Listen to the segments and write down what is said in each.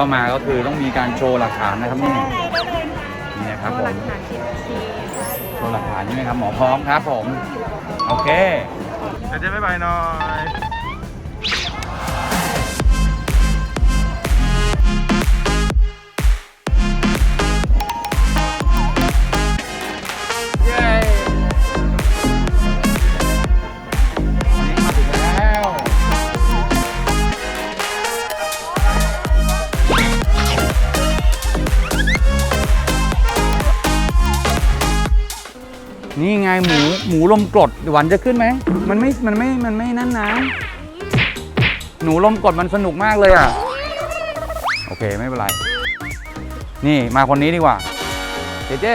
อนเข้ามาก็คือต้องมีการโชว์หลักฐานนะครับนี่ได้เลยนี่นะครับโชผว์หลัมกฐาน TOC โชว์หลักฐานใช่ไหมครับหมอพร้อมครับผม โอเคเดี๋ยวเจ๊บ๊ายบายหน่อย ลมกรดหวานจะขึ้นไหม มันไม่ มันไม่ มันไม่นั่นนะ หนูลมกรดมันสนุกมากเลยอะ โอเคไม่เป็นไร นี่มาคนนี้ดีกว่า เจเจ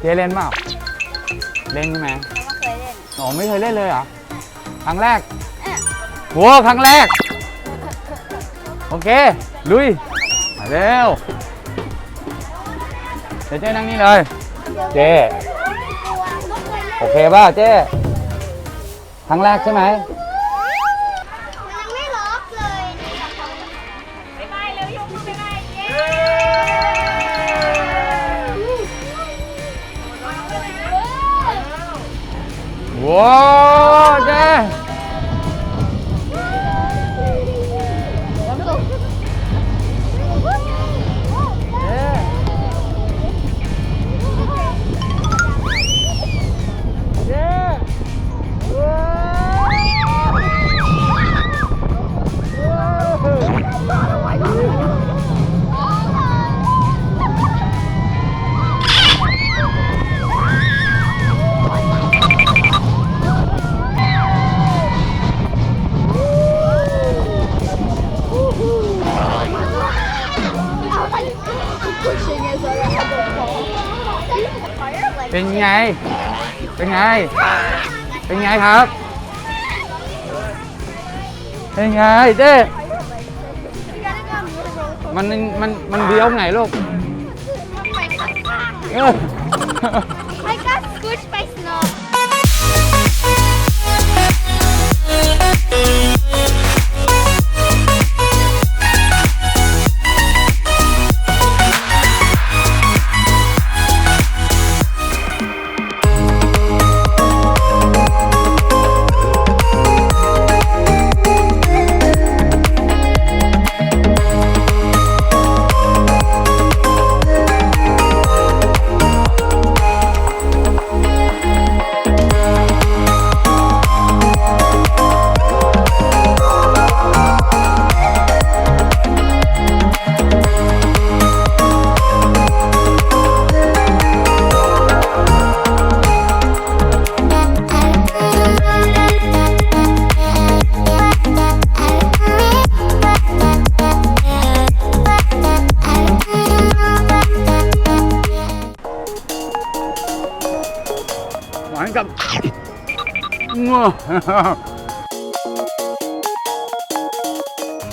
เจเล่นเปล่าเล่นใช่ไหมแล้วก็เคยเล่นอ๋อไม่เคยเล่นเลยเหรอ ครั้งแรกเอ๊ะโหครั้งแรก โอเค ลุย มาเร็ว เจเจนั่งนี่เลย เจ โอเคป่ะเจครั้งแรกใช่ไหมยังไม่ล็อกเลยบ๊ายบายเร็วยกมือบ๊ายบายเย้ว้าวเจเจ เป็นไง เป็นไง เป็นไงครับ เป็นไงเจ้มันมันมันเบี้ยวไงลูกไปข้างๆเออ I got squished by snow. หว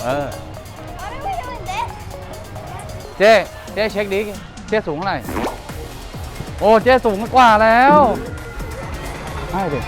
เออ What are we doing this? เจ๊เจ๊เช็คดิเจ๊สูงเท่าไหร่ โอ้ เจ๊สูงกว่าแล้วใช่ดิ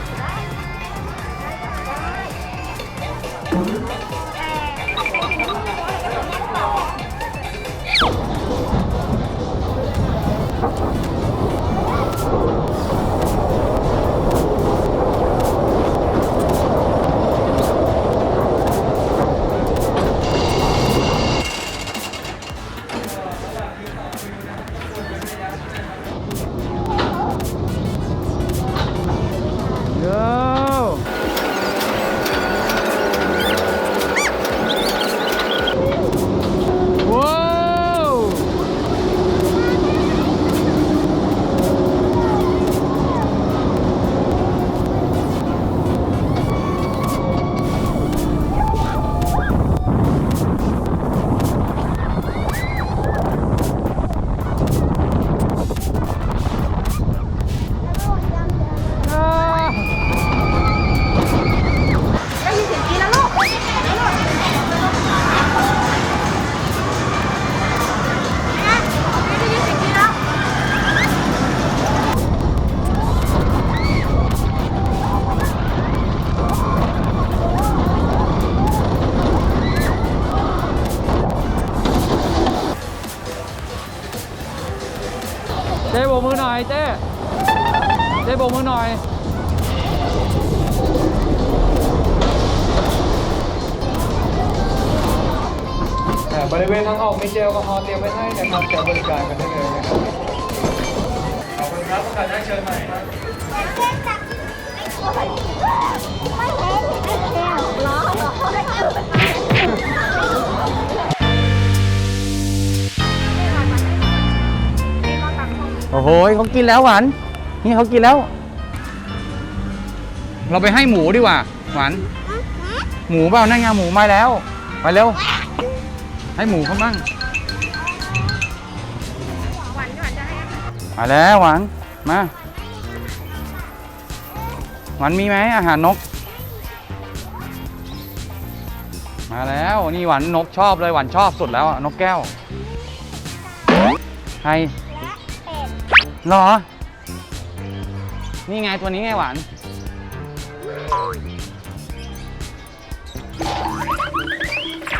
บกมือหน่อยอ่บริเวณทางออกมีเจลแอลกอฮอล์เตรียมไว้ให้นะครับใช้บริการกันได้เลยนะครับ ขอบคุณครับโอกาสหน้าเชิญใหม่ครับเห็นไอ้แก้วล้อล้อไอ้แก้วโอ้โหเขากินแล้วหวาน นี่เขากินแล้ว เราไปให้หมูดีกว่าหวานหมูเปล่านั่นไงหมูมาแล้ว ไปเร็ว ให้หมูเขาบ้างมาแล้วหวานมาหวานมีไหมอาหารนก มาแล้วนี่หวานนกชอบเลยหวานชอบสุดแล้วนกแก้วใครหรอ นี่ไงตัวนี้ไงหวาน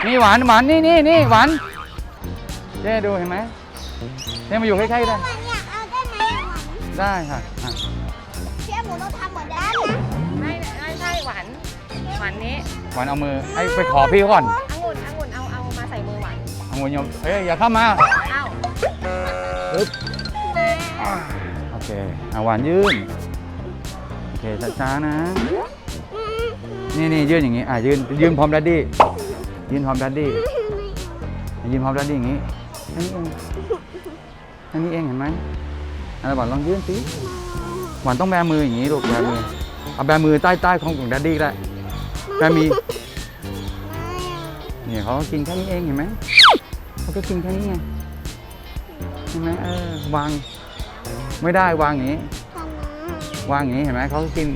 นี่หวานหวานนี่นี่นี่หวานเจ๊ดูเห็นไหมเจ๊มาอยู่ใกล้ๆได้มันอยากเอาได้ไหมอะได้ค่ะอะเชื่อหมูต้องทำเหมือนด้านนะไม่ไม่ใช่หวานหวานนี้หวานเอามือให้ไปขอพี่เขาก่อนองุ่นองุ่นเอาเอามาใส่มือหวานเอามือโยมเอ้ยอย่าเข้ามาเอ้าปึ๊บโอเคเอาหวานยื่นโอเคช้าๆนะ นี่นี่ยื่นอย่างงี้ อะยื่นยื่นพร้อมดัดดี้ยื่นพร้อมดัดดี้ยืนพร้อมดัดดี้อย่างนี้แค่นี้เองแค่นี้เองเห็นไหมอะไรหวานลองยื่นสิหวานต้องแบมืออย่างนี้ลูกแบมือเอาแบมือใต้ใต้ของของดัดดี้ก็ได้แบมือเนี่ยเขาก็กินแค่นี้เองเห็นไหมเขาก็กินแค่นี้ไงเห็นไหมเออวางไม่ได้วางอย่างนี้ วางอย่างนี้เห็นไหมเขาก็กิน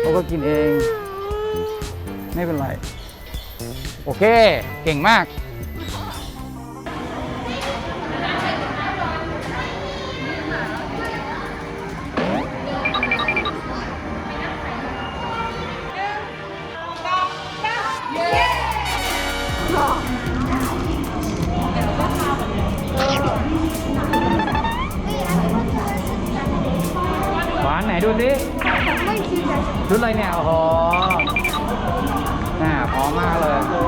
เขาก็กินเอง ไม่เป็นไร โอเค เก่งมาก หวานไหนดูสิชุดอะไรเนี่ย โอ้โหน่าพร้อ มากเลย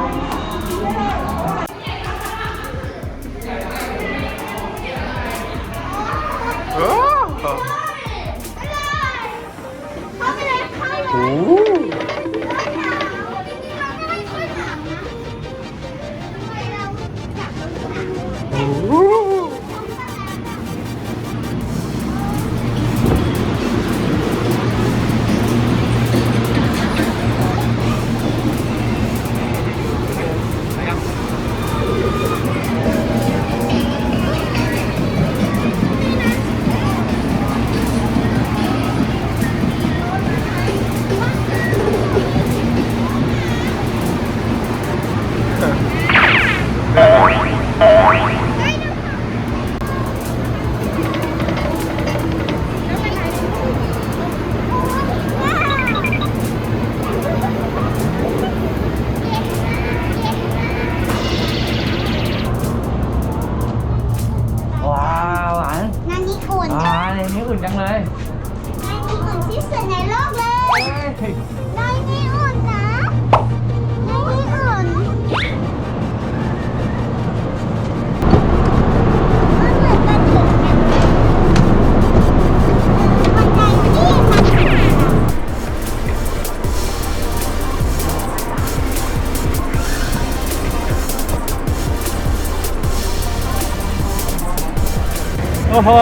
โอ้โห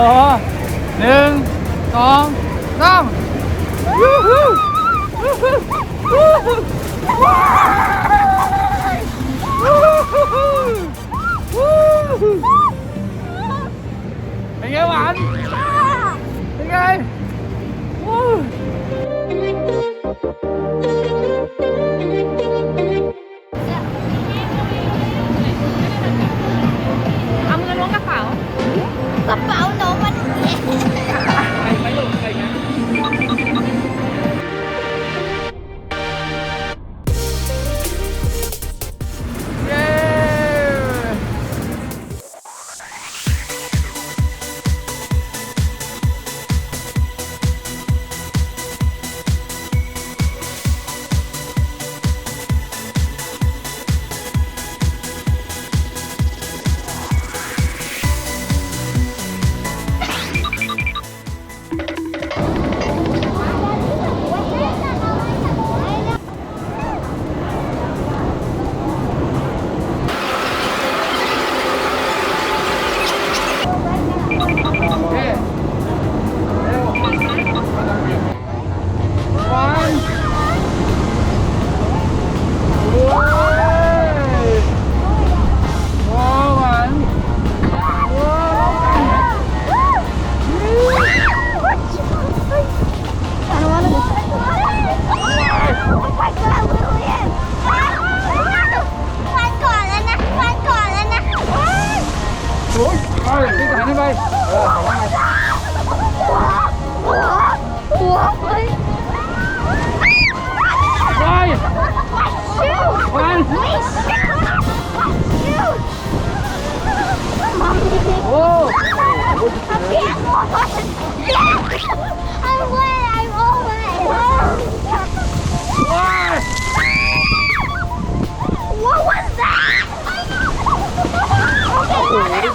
หนึ่งสองสามวู้ฮู้วู้ฮู้วู้ฮู้วู้ฮู้วู้ฮู้เป็นไงหวานเป็นไงวู้เอ กระ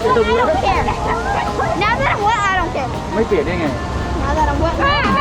I don't care. Now that I'm wet, I don't care. Now ไม่เปียกได้ไง that I'm wet.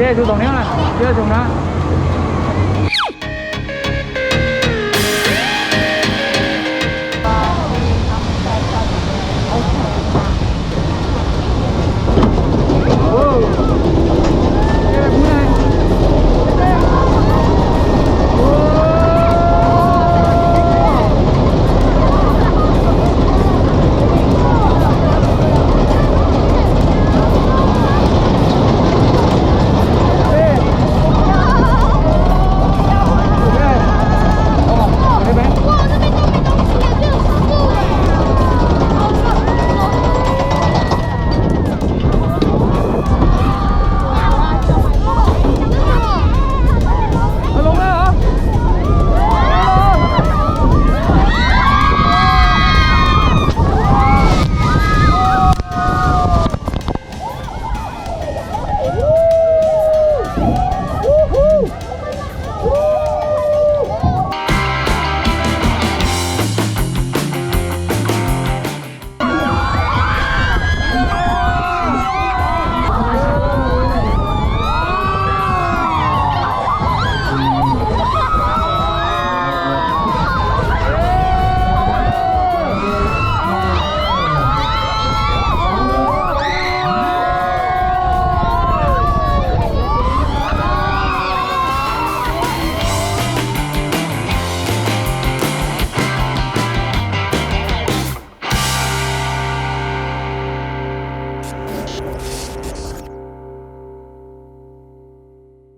Chưa dùng!